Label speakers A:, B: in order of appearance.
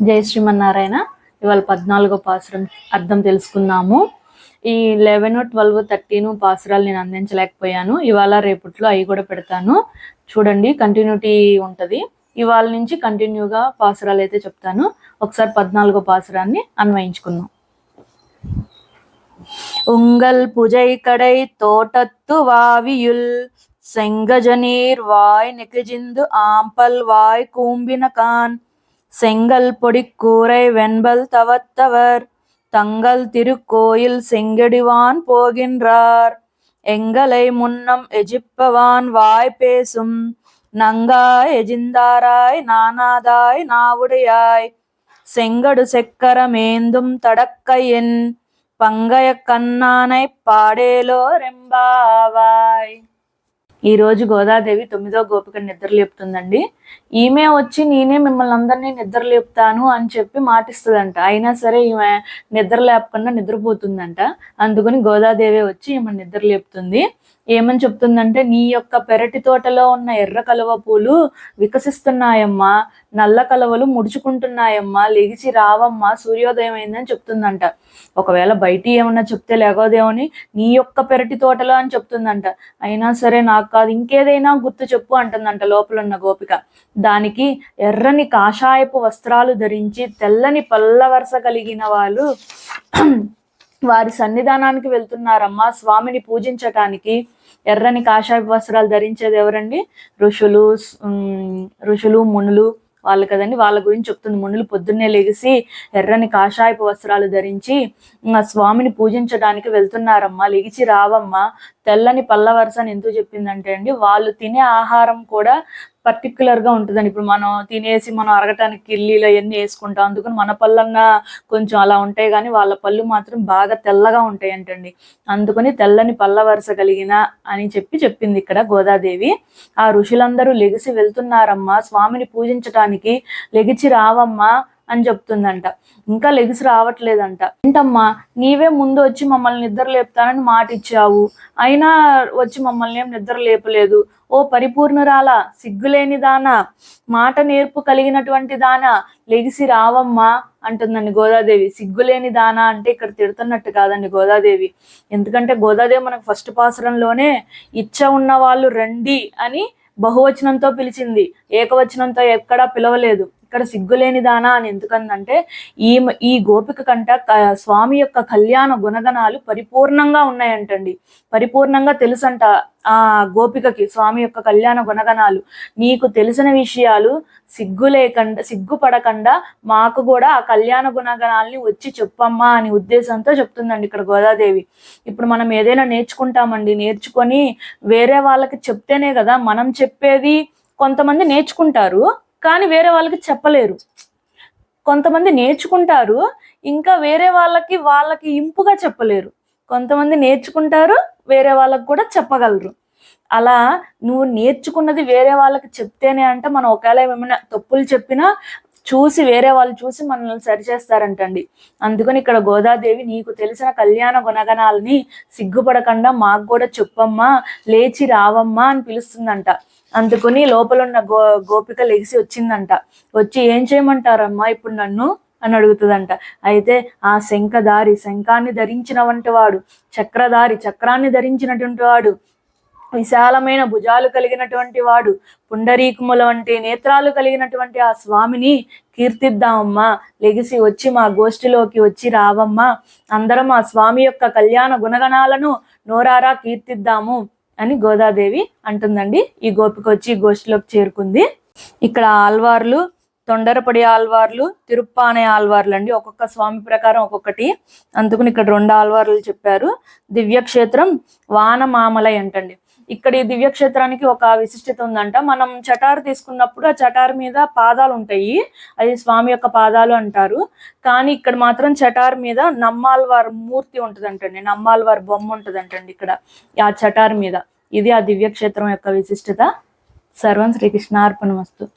A: జై శ్రీమన్నారాయణ ఇవాళ పద్నాలుగో పాసురం అర్థం తెలుసుకుందాము ఈ లెవెన్ ట్వెల్వ్ థర్టీన్ పాసురాలు నేను అందించలేకపోయాను ఇవాళ రేపట్లో అవి కూడా పెడతాను చూడండి కంటిన్యూటీ ఉంటుంది ఇవాళ నుంచి కంటిన్యూగా పాసురాలు అయితే చెప్తాను ఒకసారి పద్నాలుగో పాసురాన్ని అన్వయించుకుందాం உங்கள் புஜை கடை தோட்டத்து வாவியுள் செங்கஜநீர் வாய் நெகிஜிந்து ஆம்பல் வாய் கூம்பினகான் செங்கல் பொடிக்கூரை வெண்பல் தவத்தவர் தங்கள் திருக்கோயில் செங்கடிவான் போகின்றார். எங்களை முன்னம் எஜிப்பவான் வாய் பேசும் நங்காய் எஜிந்தாராய் நானாதாய் நாவுடையாய். செங்கடு செக்கரமேந்தும் தடக்கையின் பங்கைய கண்ணானை பாடேலோ ரெம்பாவாய் ఈ రోజు గోదాదేవి తొమ్మిదో గోపిక నిద్రలేపుతుందండి ఈమె వచ్చి నేనే మిమ్మల్ని అందరినీ నిద్రలేపుతాను అని చెప్పి మాటిస్తుందంట. అయినా సరే ఈమె నిద్ర లేపకుండా నిద్రపోతుందంట. అందుకని గోదాదేవి వచ్చి ఈమె నిద్రలేపుతుంది ఏమని చెప్తుందంటే నీ యొక్క పెరటి తోటలో ఉన్న ఎర్ర కలువ పూలు వికసిస్తున్నాయమ్మా నల్ల కలవలు ముడుచుకుంటున్నాయమ్మా లేచి రావమ్మా సూర్యోదయం అయిందని చెప్తుందంట. ఒకవేళ బయట ఏమన్నా చెప్తే లేకోదేమని నీ యొక్క పెరటి తోటలో అని చెప్తుందంట. అయినా సరే నాకు కాదు ఇంకేదైనా గుర్తు చెప్పు అంటుందంట లోపల ఉన్న గోపిక. దానికి ఎర్రని కాషాయపు వస్త్రాలు ధరించి తెల్లని పల్లవరస కలిగిన వాళ్ళు వారి సన్నిధానానికి వెళ్తున్నారమ్మా స్వామిని పూజించటానికి. ఎర్రని కాషాయ వస్త్రాలు ధరించేది ఎవరండి? ఋషులు ఋషులు మునులు వాళ్ళు కదండి. వాళ్ళ గురించి చెప్తుంది. మునులు పొద్దున్నే లెగిసి ఎర్రని కాషాయపు వస్త్రాలు ధరించి స్వామిని పూజించడానికి వెళ్తున్నారమ్మా లెగిచి రావమ్మా. తెల్లని పల్ల వరుసని ఎందుకు చెప్పిందంటే అండి వాళ్ళు తినే ఆహారం కూడా పర్టికులర్గా ఉంటుందండి. ఇప్పుడు మనం తినేసి మనం అరగటానికి కిల్లీలు అవన్నీ వేసుకుంటాం. అందుకని మన పళ్ళన్నా కొంచెం అలా ఉంటాయి కానీ వాళ్ళ పళ్ళు మాత్రం బాగా తెల్లగా ఉంటాయి అంటండి అందుకని తెల్లని పళ్ళ వరుస కలిగిన అని చెప్పి చెప్పింది ఇక్కడ గోదాదేవి. ఆ ఋషులందరూ లెగిసి వెళ్తున్నారమ్మా స్వామిని పూజించటానికి లెగిచి రావమ్మా అని చెప్తుందంట. ఇంకా లెగిసి రావట్లేదంట. ఏంటమ్మా నీవే ముందు వచ్చి మమ్మల్ని నిద్ర లేపుతానని మాట ఇచ్చావు అయినా వచ్చి మమ్మల్ని ఏం నిద్ర లేపలేదు. ఓ పరిపూర్ణురాల సిగ్గులేని దానా మాట నేర్పు కలిగినటువంటి దానా లెగిసి రావమ్మా అంటుందండి గోదాదేవి. సిగ్గులేని దానా అంటే ఇక్కడ తిడుతున్నట్టు కాదండి గోదాదేవి. ఎందుకంటే గోదాదేవి మనకు ఫస్ట్ పాసరంలోనే ఇచ్చ ఉన్న వాళ్ళు రండి అని బహువచనంతో పిలిచింది. ఏకవచనంతో ఎక్కడా పిలవలేదు. ఇక్కడ సిగ్గులేని దానా అని ఎందుకందంటే ఈ ఈ గోపిక కంట స్వామి యొక్క కళ్యాణ గుణగణాలు పరిపూర్ణంగా ఉన్నాయంటండి. పరిపూర్ణంగా తెలుసంట ఆ గోపికకి స్వామి యొక్క కళ్యాణ గుణగణాలు. నీకు తెలిసిన విషయాలు సిగ్గు లేకుండా సిగ్గుపడకుండా మాకు కూడా ఆ కళ్యాణ గుణగణాలని వచ్చి చెప్పమ్మా అని ఉద్దేశంతో చెప్తుందండి ఇక్కడ గోదాదేవి. ఇప్పుడు మనం ఏదైనా నేర్చుకుంటామండి. నేర్చుకొని వేరే వాళ్ళకి చెప్తేనే కదా మనం చెప్పేది కొంతమంది నేర్చుకుంటారు. కానీ వేరే వాళ్ళకి చెప్పలేరు. కొంతమంది నేర్చుకుంటారు ఇంకా వేరే వాళ్ళకి వాళ్ళకి ఇంపుగా చెప్పలేరు. కొంతమంది నేర్చుకుంటారు వేరే వాళ్ళకి కూడా చెప్పగలరు. అలా నువ్వు నేర్చుకున్నది వేరే వాళ్ళకి చెప్తేనే అంటే మనం ఒకవేళ ఏమైనా తప్పులు చెప్పినా చూసి వేరే వాళ్ళు చూసి మనల్ని సరిచేస్తారంటండి అందుకని ఇక్కడ గోదాదేవి నీకు తెలిసిన కళ్యాణ గుణగణాలని సిగ్గుపడకుండా మాకు కూడా చెప్పమ్మా లేచి రావమ్మా అని పిలుస్తుందంట. అందుకుని లోపలున్న గో గోపిక లెగిసి వచ్చిందంట. వచ్చి ఏం చేయమంటారమ్మా ఇప్పుడు నన్ను? అని అడుగుతుందంట. అయితే ఆ శంఖదారి శంఖాన్ని ధరించిన వంటి వాడు చక్రధారి చక్రాన్ని ధరించినటువంటి వాడు విశాలమైన భుజాలు కలిగినటువంటి వాడు పుండరీకుముల వంటి నేత్రాలు కలిగినటువంటి ఆ స్వామిని కీర్తిద్దామమ్మా లెగిసి వచ్చి మా గోష్ఠిలోకి వచ్చి రావమ్మా. అందరం ఆ స్వామి యొక్క కళ్యాణ గుణగణాలను నోరారా కీర్తిద్దాము అని గోదాదేవి అంటుందండి. ఈ గోపిక వచ్చి గోష్ఠిలోకి చేరుకుంది. ఇక్కడ ఆల్వార్లు తొండరపడి ఆల్వార్లు తిరుప్పానే ఆల్వార్లు అండి ఒక్కొక్క స్వామి ప్రకారం ఒక్కొక్కటి. అందుకుని ఇక్కడ రెండు ఆల్వార్లు చెప్పారు. దివ్యక్షేత్రం వానమామలై అంటండి. ఇక్కడ ఈ దివ్యక్షేత్రానికి ఒక విశిష్టత ఉందంట. మనం చటారు తీసుకున్నప్పుడు ఆ చటారు మీద పాదాలు ఉంటాయి. అది స్వామి యొక్క పాదాలు అంటారు. కానీ ఇక్కడ మాత్రం చటార్ మీద నమ్మాల్వార్ మూర్తి ఉంటుందంటండి. నమ్మాల్వార్ బొమ్మ ఉంటుందంటండి ఇక్కడ ఆ చటార్ మీద. ఇది ఆ దివ్యక్షేత్రం యొక్క విశిష్టత. సర్వం శ్రీకృష్ణార్పణమస్తు.